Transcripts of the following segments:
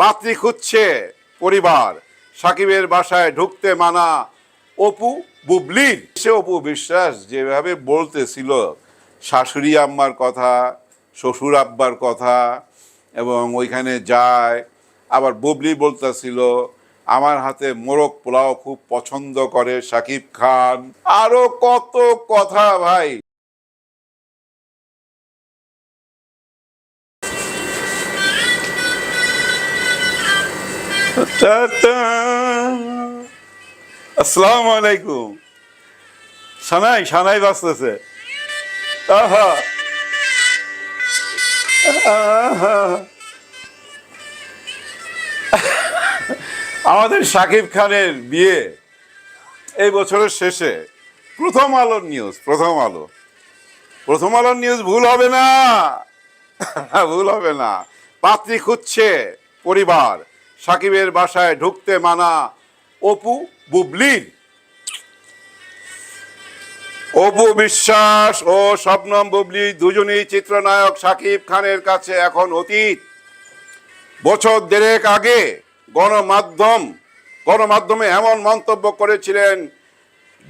পাত্রী খুঁজছে পরিবার। সাকিবের বাসায় ঢুকতে মানা অপু বুবলির। সে অপু বিশ্বাস যেভাবে বলতেছিল, শাশুড়ি আম্মার কথা, শ্বশুর আব্বার কথা, এবং ওইখানে যায়। আবার বুবলি বলতেছিল, আমার হাতে মোরগ পোলাও খুব পছন্দ করে সাকিব খান। আরও কত কথা ভাই। আসসালামু আলাইকুম সানাই সানাই বাঁচতেছে আহা। আমাদের সাকিব খানের বিয়ে এই বছরের শেষে প্রথম আলোর নিউজ প্রথম আলো। প্রথম আলোর নিউজ ভুল হবে না। ভুল হবে না। পাত্রী খুঁজছে পরিবার। সাকিবের বাসায় ঢুকতে মানা অপু বুবলির অপু বিশ্বাস ও শবনম বুবলি দুজনেই চিত্রনায়ক সাকিব খানের কাছে এখন অতীত। বছর দেড়েক আগে গণমাধ্যম গণমাধ্যমে এমন মন্তব্য করেছিলেন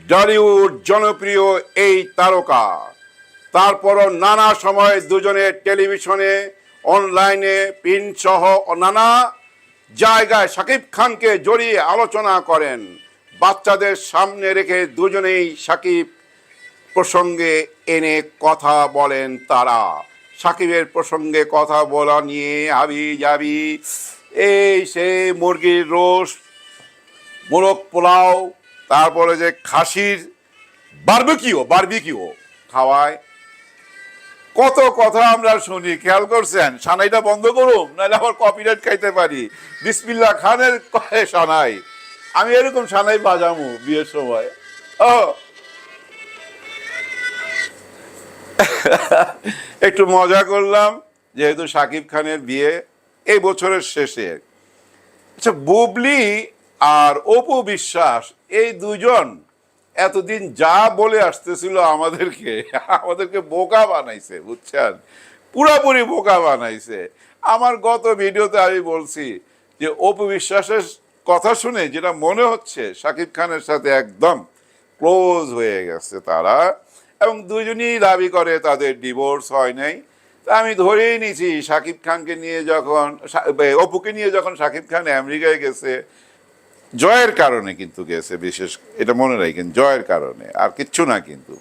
ডলিউড জনপ্রিয় এই তারকা। তারপরও নানা সময় দুজনের টেলিভিশনে, অনলাইনে প্রিন্ট সহ নানা জায়গায় শাকিব খানকে জড়িয়ে আলোচনা করেন। বাচ্চাদের সামনে রেখে দুজনেই সাকিব প্রসঙ্গে এনে কথা বলেন তারা। সাকিবের প্রসঙ্গে কথা বলা নিয়ে হাবি যাবি এই সে মুরগির রোস্ট, মোরগ পোলাও, তারপরে যে খাসির বারবিকিও বারবিকিও খাওয়ায়। কত কথা আমরা শুনি, খেয়াল করছেন? সানাইটা বন্ধ করুন, নাহলে আবার কপিরাইট খাইতে পারি। বিসমিল্লা খানের কয়ে সানাই। আমি এরকম সানাই বাজামু বিয়ের সময়। ও। একটু মজা করলাম, যেহেতু সাকিব খানের বিয়ে এই বছরের শেষে। আচ্ছা বুবলি আর অপু বিশ্বাস, এই দুজন এতদিন যা বলে আসতেছিল আমাদেরকে আমাদেরকে বোকা বানাইছে, বুঝছেন? পুরাপুরি বোকা বানাইছে। আমার গত ভিডিওতে আমি বলছি যে অপু বিশ্বাসের কথা শুনে যেটা মনে হচ্ছে সাকিব খানের সাথে একদম ক্লোজ হয়ে গেছে তারা এবং দুজনই দাবি করে তাদের ডিভোর্স হয় নাই। তা আমি ধরেই নিয়েছি শাকিব খানকে নিয়ে যখন অপুকে নিয়ে যখন শাকিব খান আমেরিকায় গেছে জয়ের কারণে কিন্তু গেছে, বিশেষ এটা মনে রাখেন, জয়ের কারণে, আর কিচ্ছু না কিন্তু।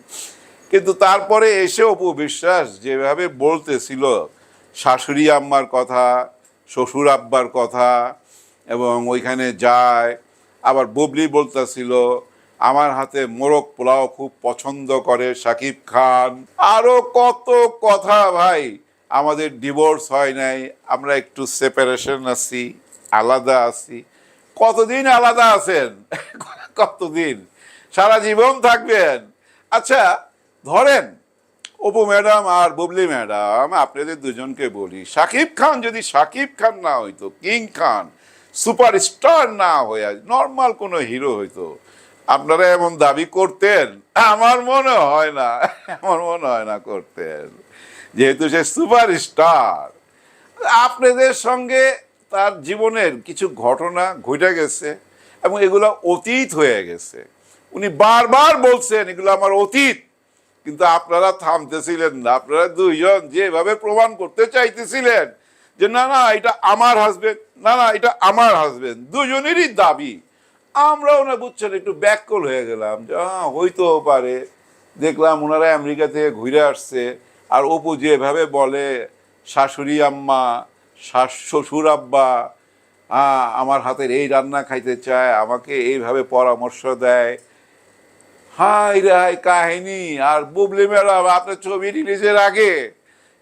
কিন্তু তারপরে এসে অপু বিশ্বাস যেভাবে বলতেছিল, শাশুড়ি আম্মার কথা, শ্বশুর আব্বার কথা, এবং ওইখানে যায়, আবার বুবলি বলতেছিল, আমার হাতে মোরগ পোলাও খুব পছন্দ করে সাকিব খান। আরও কত কথা ভাই, আমাদের ডিভোর্স হয় নাই, আমরা একটু সেপারেশন আছি, আলাদা আছি। কতদিন আলাদা আছেন? কতদিন? সারা জীবন থাকবেন? আচ্ছা ধরেন, অপু ম্যাডাম আর বুবলি ম্যাডাম, আপনাদের দুজনকে বলি সাকিব খান যদি সাকিব খান না হইতো, কিং খান, সুপারস্টার না হয়ে, নর্মাল কোনো হিরো হইতো, আপনারা এমন দাবি করতেন? আমার মনে হয় না, আমার মনে হয় না করতেন, যেহেতু সে সুপারস্টার। আপনাদের সঙ্গে তার জীবনের কিছু ঘটনা ঘটে গেছে এবং এগুলো অতীত হয়ে গেছে। উনি বারবার বলছেন, এগুলো আমার অতীত। কিন্তু আপনারা থামতেছিলেন না। আপনারা দুইজন যেভাবে প্রমাণ করতে চাইতেছিলেন যে, না না, এটা আমার হাজবেন্ড না না, এটা আমার হাজবেন্ড দুজনেরই দাবি। আমরা না বুঝছেন, একটু ব্যাককল হয়ে গেলাম যে হ্যাঁ হইতেও পারে। দেখলাম ওনারা আমেরিকা থেকে ঘুরে আসছে। আর অপু যেভাবে বলে, শাশুড়ি, আম্মা শাশ- শ্বশুর আব্বা আমার হাতের এই রান্না খাইতে চায়, আমাকে এইভাবে পরামর্শ দেয়। হাই হাই কাহিনী, আর বুবলি ম্যাডাম, আপনার ছবি রিলিজের আগে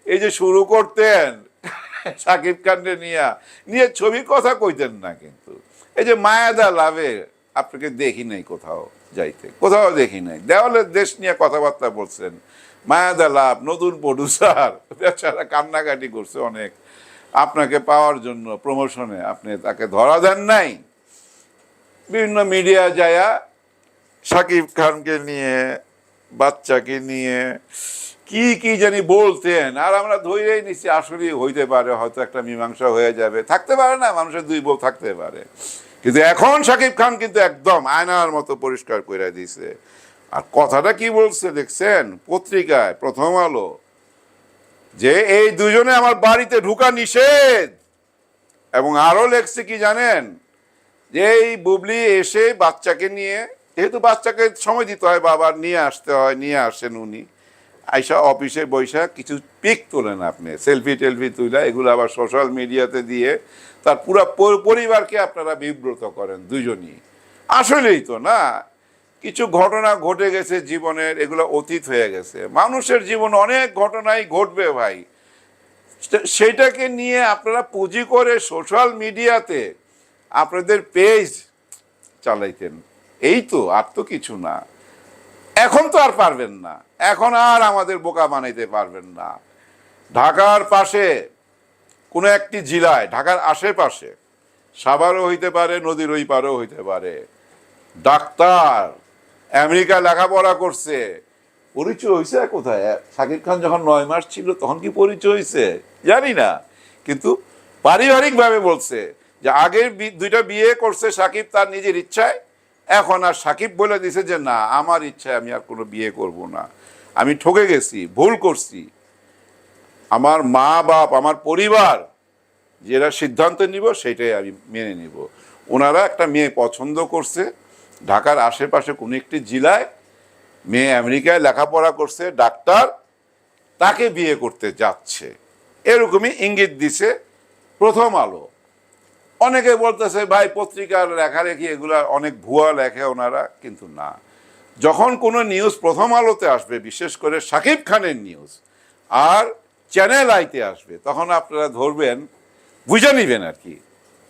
এই যে শুরু করতেন, সাকিব খানকে নিয়ে নিয়ে ছবির কথা কইতেন না কিন্তু। এই যে মায়াদা লাভে আপনাকে দেখি নাই কোথাও যাইতে, কোথাও দেখি নাই। দেওয়ালের দেশ নিয়ে কথাবার্তা বলছেন। মায়াদা লাভ, নতুন প্রডিউসার বেচারা কান্নাকাটি করছে অনেক। আপনাকে পাওয়ার জন্য প্রমোশনে আপনি তাকে ধরা দেন নাই। বিভিন্ন মিডিয়া যায়া সাকিব খানকে নিয়ে, বাচ্চাকে নিয়ে, কি কি জানি বলতেন। আর আমরা ধৈর্যই নিচ্ছি আসলে হইতে পারে, হয়তো একটা মীমাংসা হয়ে যাবে। থাকতে পারে না, মানুষের দুই বউ থাকতে পারে। কিন্তু এখন শাকিব খান কিন্তু একদম আয়নার মতো পরিষ্কার করে দিছে। আর কথাটা কি বলছে, দেখছেন? পত্রিকায় প্রথম আলো। যে এই দুজনে আমার বাড়িতে ঢুকা নিষেধ। এবং আরও লেখছে কি জানেন? যে এই বুবলি এসে বাচ্চাকে নিয়ে, যেহেতু বাচ্চাকে সময় দিতে হয়, বাবার নিয়ে আসতে হয়, নিয়ে আসেন উনি। আইসা অফিসে বৈশা কিছু পিক তোলেন আপনি, সেলফি টেলফি তুলে এগুলো আবার সোশ্যাল মিডিয়াতে দিয়ে তার পুরো পরিবারকে আপনারা বিব্রত করেন দুজনই। আসলেই তো না কিছু ঘটনা ঘটে গেছে জীবনের, এগুলো অতীত হয়ে গেছে। মানুষের জীবন অনেক ঘটনাই ঘটবে ভাই। সেটাকে নিয়ে আপনারা পুঁজি করে সোশ্যাল মিডিয়াতে আপনাদের পেজ চালাইতেন। এই তো, আর তো কিছু না। এখন তো আর পারবেন না। এখন আর আমাদের বোকা বানাইতে পারবেন না। ঢাকার পাশে কোনো একটি জেলায়, ঢাকার আশেপাশে, সাভারও হইতে পারে, নদীর ওই পারেও হইতে পারে। ডাক্তার আমেরিকা লেখাপড়া করছে। পরিচয় হয়েছে কোথায়? শাকিব খান যখন নয় মাস ছিল, তখন কি পরিচয় হয়েছে জানি না। কিন্তু পারিবারিকভাবে বলছে যে আগের দুইটা বিয়ে করছে সাকিব তার নিজের ইচ্ছায়, এখন আর সাকিব বলে দিছে যে, না, আমার ইচ্ছায় আমি আর কোনো বিয়ে করব না। আমি ঠকে গেছি, ভুল করছি। আমার মা বাপ আমার পরিবার যেটা সিদ্ধান্ত নিব, সেটাই আমি মেনে নিব। ওনারা একটা মেয়ে পছন্দ করছে ঢাকার আশেপাশে কোনো একটি জেলায় মেয়ে আমেরিকায় লেখাপড়া করছে, ডাক্তার, তাকে বিয়ে করতে যাচ্ছে। এরকমই ইঙ্গিত দিছে প্রথম আলো। অনেকে বলতেছে, ভাই, পত্রিকার লেখালেখি এগুলা অনেক ভুয়া লেখে ওনারা। কিন্তু না। যখন কোনো নিউজ প্রথম আলোতে আসবে, বিশেষ করে সাকিব খানের নিউজ, আর চ্যানেল আইতে আসবে, তখন আপনারা ধরবেন, বুঝে নিবেন আর কি।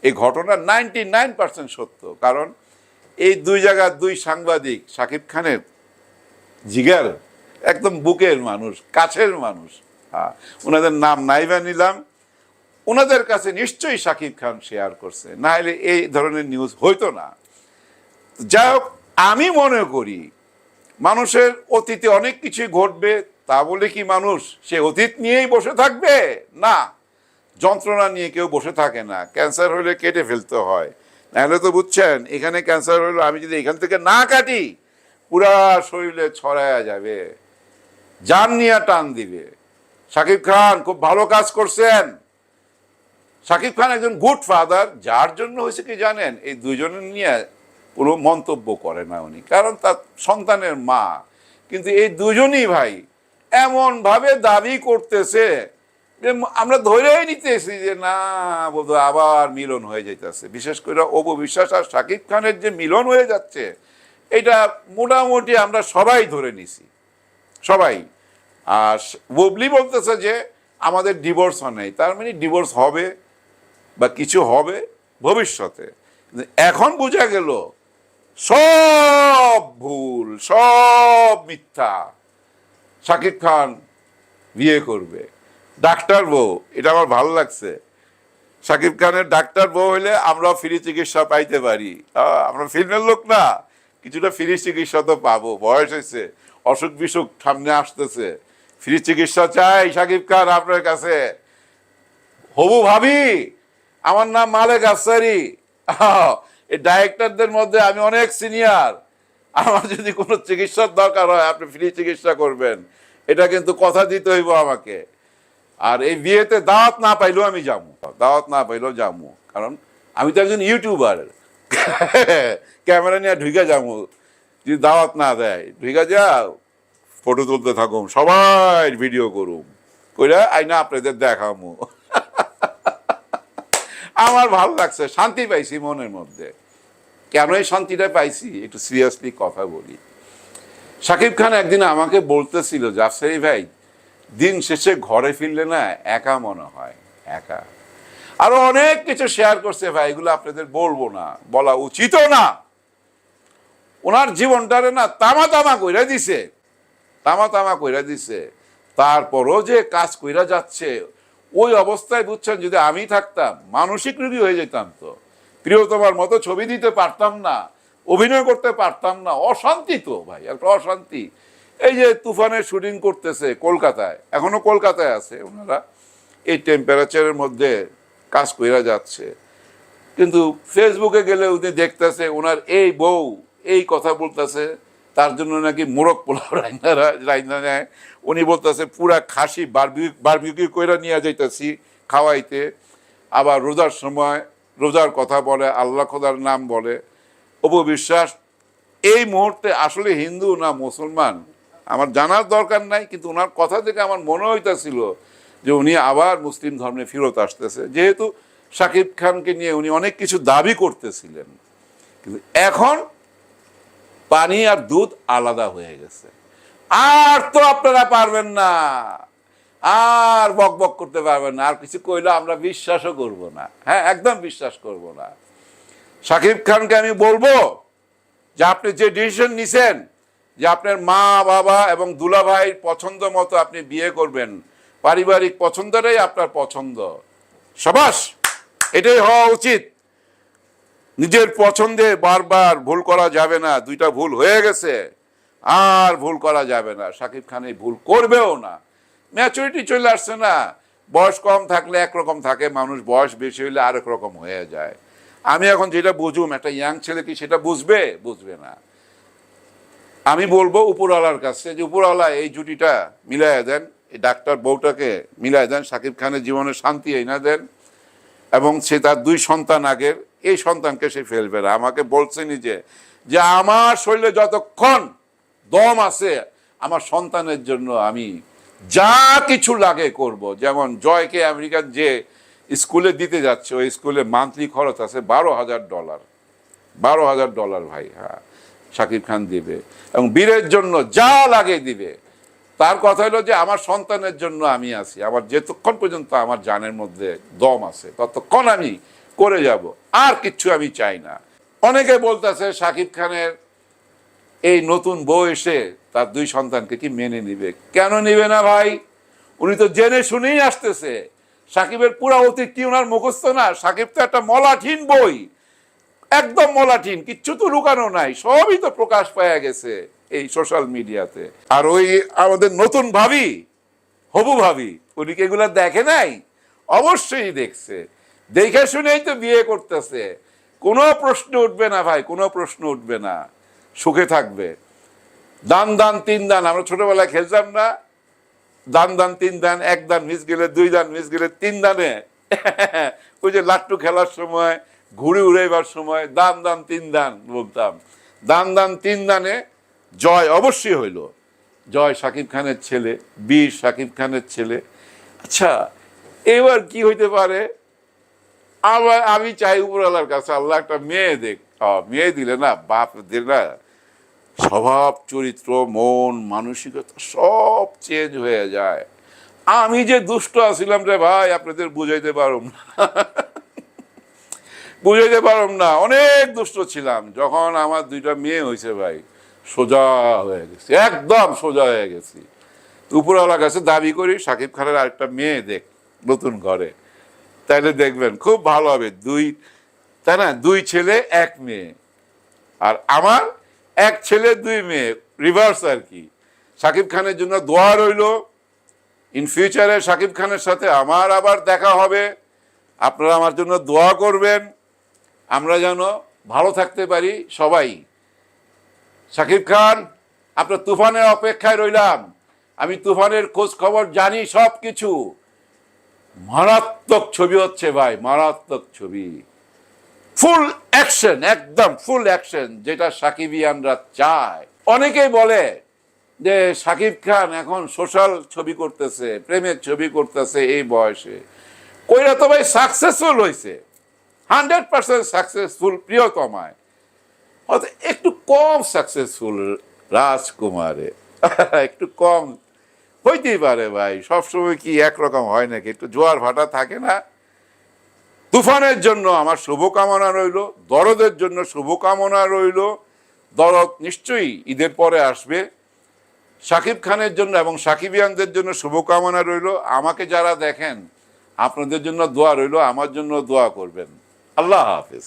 এই ঘটনা নাইনটি নাইন পার্সেন্ট সত্য। কারণ এই দুই জায়গার দুই সাংবাদিক, সাকিব খানের জিগার, একদম বুকের মানুষ, কাছের মানুষ। হ্যাঁ ওনাদের নাম নাইবা নিলাম। ওনাদের কাছে নিশ্চয়ই সাকিব খান শেয়ার করছে। না হলে এই ধরনের নিউজ হইতো না। যাই হোক, আমি মনে করি মানুষের অতীতে অনেক কিছুই ঘটবে, তা বলে কি মানুষ সে অতীত নিয়েই বসে থাকবে? না। যন্ত্রণা নিয়ে কেউ বসে থাকে না। ক্যান্সার হলে কেটে ফেলতে হয়। নাহলে তো বুঝছেন, এখানে ক্যান্সার হলো, আমি যদি এখান থেকে না কাটি, পুরা শরীরে ছড়ায়া যাবে। জান নিয়ে টান দিবে। শাকিব খান খুব ভালো কাজ করছেন। শাকিব খান একজন গুড ফাদার যার জন্য হয়েছে কি জানেন, এই দুজনের নিয়ে কোনো মন্তব্য করে না উনি, কারণ তার সন্তানের মা। কিন্তু এই দুজনই ভাই এমন ভাবে দাবি করতেছে যে আমরা ধরেই নিতেছি যে, না বোধ আবার মিলন হয়ে যাইতেছে। বিশেষ করে অপু বিশ্বাস আর শাকিব খানের যে মিলন হয়ে যাচ্ছে, এটা মোটামুটি আমরা সবাই ধরে নিছি। সবাই। আর ববলি বলতেছে যে, আমাদের ডিভোর্স নেই। তার মানে ডিভোর্স হবে বা কিছু হবে ভবিষ্যতে। এখন বোঝা গেল, সব ভুল, সব মিথ্যা। শাকিব খান বিয়ে করবে। ডাক্তার বউ এটা আমার ভালো লাগছে। সাকিব খানের ডাক্তার বউ হইলে আমরাও ফ্রি চিকিৎসা পাইতে পারি। আমরা ফিল্মের লোক না কিছুটা ফ্রি চিকিৎসা তো পাবো। বয়স হয়েছে অসুখ বিসুখ সামনে আসতেছে। ফ্রি চিকিৎসা চাই সাকিব খান আপনার কাছে। হবু ভাবি আমার নাম মালেক আফসারি। আহ, এই ডাইরেক্টরদের মধ্যে আমি অনেক সিনিয়র। আমার যদি কোনো চিকিৎসার দরকার হয় আপনি ফ্রি চিকিৎসা করবেন। এটা কিন্তু কথা দিতে হইব আমাকে। আর এই বিয়েতে দাওয়াত না পাইলেও আমি যাব। দাওয়াত না পাইলেও যাব। কারণ আমি তো একজন ইউটিউবার ক্যামেরা নিয়ে ঢুকে যাব। যদি দাওয়াত না দেয়, ঢুকে যাও ফটো তুলতে থাকুম, সবাই ভিডিও করুম। কইরা আইনা আপনাদের দেখামু। আমার ভালো লাগছে, শান্তি পাইছি মনের মধ্যে। কেন এই শান্তিটা পাইছি? একটু সিরিয়াসলি কথা বলি। শাকিব খান একদিন আমাকে বলতেছিল জাফসারি ভাই দিন শেষে ঘরে ফিরলে না একা মনে হয়, একা। আরও অনেক কিছু শেয়ার করছে ভাই, এগুলো আপনাদের বলব না, বলা উচিতও না। ওনার জীবনটারে না তামা তামা কইরা দিছে তামা তামা কইরা দিছে। তারপরও যে কাজ কইরা যাচ্ছে, ওই অবস্থায় বুঝছেন, যদি আমি থাকতাম, মানসিক রোগী হয়ে যেতাম তো। প্রিয়তমার মতো ছবি দিতে পারতাম না, অভিনয় করতে পারতাম না, অশান্তি তো ভাই, একটা অশান্তি। এই যে তুফানের শুটিং করতেছে কলকাতায়, এখনও কলকাতায় আছে ওনারা, এই টেম্পারেচারের মধ্যে কাজ কইরা যাচ্ছে। কিন্তু ফেসবুকে গেলে উনি দেখতেছে ওনার এই বউ এই কথা বলতেছে, তার জন্য নাকি মোরগ পোলাও রাইনা রাইনা নেয়। উনি বলতেছে, পুরা খাসি বারবিউ বারবিউকিউ কইরা নিয়ে যাইতেছি খাওয়াইতে। আবার রোজার সময় রোজার কথা বলে, আল্লাহ খোদার নাম বলে। অপবিশ্বাস এই মুহূর্তে আসলে হিন্দু না মুসলমান? আমার জানার দরকার নাই, কিন্তু ওনার কথা থেকে আমার মনে হইতেছিল যে উনি আবার মুসলিম ধর্মে ফেরত আসতেছে, যেহেতু শাকিব খানকে নিয়ে উনি অনেক কিছু দাবি করতেছিলেন, কিন্তু এখন পানি আর দুধ আলাদা হয়ে গেছে। আর তো আপনারা পারবেন না, আর বক বক করতে পারবেন না, আর কিছু কইলে আমরা বিশ্বাসও করব না। হ্যাঁ একদম বিশ্বাস করব না। শাকিব খানকে আমি বলব যে আপনি যে ডিসিশন নিছেন যে আপনার মা, বাবা এবং দুলাভাইয়ের পছন্দ মতো আপনি বিয়ে করবেন। পারিবারিক পছন্দটাই আপনার পছন্দ। সবাস, এটাই হওয়া উচিত। নিজের পছন্দে বারবার ভুল করা যাবে না, দুইটা ভুল হয়ে গেছে, আর ভুল করা যাবে না। শাকিব খান এই ভুল করবেও না। ম্যাচুরিটি চলে আসছে না। বয়স কম থাকলে একরকম থাকে, মানুষ বয়স বেশি হইলে আরেক রকম হয়ে যায়। আমি এখন যেটা বুঝুম, একটা ইয়াং ছেলে কি সেটা বুঝবে? বুঝবে না। আমি বলব উপরওয়ালার কাছে যে, উপরওয়ালা, এই জুটিটা মিলাইয়া দেন, এই ডাক্তার বউটাকে মিলাই দেন শাকিব খানের জীবনে শান্তি এনে দেন এবং সে তার দুই সন্তান আগের, এই সন্তানকে সে ফেলবে না। আমাকে বলছেনই যে যে, আমার শরীরে যতক্ষণ দম আছে, আমার সন্তানের জন্য আমি যা কিছু লাগে করব। যেমন জয়কে আমেরিকার যে স্কুলে দিতে যাচ্ছে, ওই স্কুলে মান্থলি খরচ আছে বারো হাজার ডলার। বারো হাজার ডলার ভাই হ্যাঁ। শাকিব খান দিবে। এবং বীরের জন্য যা লাগে দিবে। তার কথা হলো যে, আমার সন্তানের জন্য আমি আছি। আমার যেতক্ষণ পর্যন্ত আমার জানের মধ্যে দম আছে, ততক্ষণ আমি করে যাব। আর কিচ্ছু আমি চাই না। অনেকে বলতেছে, শাকিব খানের এই নতুন বউ এসে তার দুই সন্তানকে কি মেনে নিবে? কেন নিবে না ভাই? উনি তো জেনে শুনেই আসতেছে। সাকিবের পুরা অতীত কি ওনার মুখস্থ না? সাকিব তো একটা মলাঠীন বই। একদম মলাঠীন কিচ্ছু তো লুকানো নাই, সবই তো প্রকাশ পাওয়া গেছে এই সোশ্যাল মিডিয়াতে আর ওই আমাদের নতুন ভাবি, হবু ভাবি, উনি কি এগুলা দেখে নাই? অবশ্যই দেখছে। দেখে শুনেই তো বিয়ে করতেছে। কোনো প্রশ্ন উঠবে না ভাই, কোনো প্রশ্ন উঠবে না। সুখে থাকবে। দান দান, তিন দান, আমরা ছোটবেলায় খেলতাম না। দান দান, তিন দান, এক দান মিস গেলে দুই দান, মিস গেলে তিন দানে। ওই যে লাট্টু খেলার সময় ঘুড়ি উড়াইবার সময়, দান দান তিন দান বলতাম। দান দান তিন দানে জয় অবশ্যই হইল। জয় শাকিব খানের ছেলে, বীর শাকিব খানের ছেলে। আচ্ছা এবার কি হইতে পারে? আবার আমি চাই উপরওয়ালার কাছে, আল্লাহ একটা মেয়ে দেখ। মেয়ে দিলে না, বাপ দিলে না, স্বভাব, চরিত্র, মন, মানসিকতা সব চেঞ্জ হয়ে যায়। আমি যে দুষ্ট আছিলাম রে ভাই, আপনাদের বুঝাইতে পারুম না। বুঝাইতে পারুম না। অনেক দুষ্ট ছিলাম। যখন আমার দুইটা মেয়ে হয়েছে ভাই, সোজা হয়ে গেছে। একদম সোজা হয়ে গেছি। উপরওয়ালার কাছে দাবি করি, সাকিব খানের আরেকটা মেয়ে দেখ, নতুন ঘরে। তাইলে দেখবেন, খুব ভালো হবে। দুই, তাই না? দুই ছেলে, এক মেয়ে। আর আমার এক ছেলে, দুই মেয়ে। রিভার্স আর কি। সাকিব খানের জন্য দোয়া রইল। ইন ফিউচারে সাকিব খানের সাথে আমার আবার দেখা হবে। আপনারা আমার জন্য দোয়া করবেন। আমরা যেন ভালো থাকতে পারি সবাই। সাকিব খান, আপনার তুফানের অপেক্ষায় রইলাম। আমি তুফানের খোঁজ খবর জানি সব কিছু মারাত্মক ছবি হচ্ছে ভাই, মারাত্মক ছবি। ফুল অ্যাকশন, একদম ফুল অ্যাকশন, যেটা সাকিবিয়ানরা চায়। অনেকেই বলে যে সাকিব খান এখন সোশ্যাল ছবি করতেছে, প্রেমের ছবি করতেছে এই বয়সে। কইরা তো ভাই সাকসেসফুল হয়েছে হান্ড্রেড পার্সেন্ট সাকসেসফুল প্রিয়তমায়। হয়তো একটু কম সাকসেসফুল রাজকুমারে। একটু কম। হইতেই পারে ভাই, সবসময় কি একরকম হয় নাকি? একটু জোয়ার ভাটা থাকে না? তুফানের জন্য আমার শুভকামনা রইল, দরদের জন্য শুভকামনা রইল। দরদ নিশ্চয়ই ঈদের পরে আসবে। সাকিব খানের জন্য এবং সাকিবিয়ানদের জন্য শুভকামনা রইল। আমাকে যারা দেখেন, আপনাদের জন্য দোয়া রইল, আমার জন্য দোয়া করবেন। আল্লাহ হাফিজ।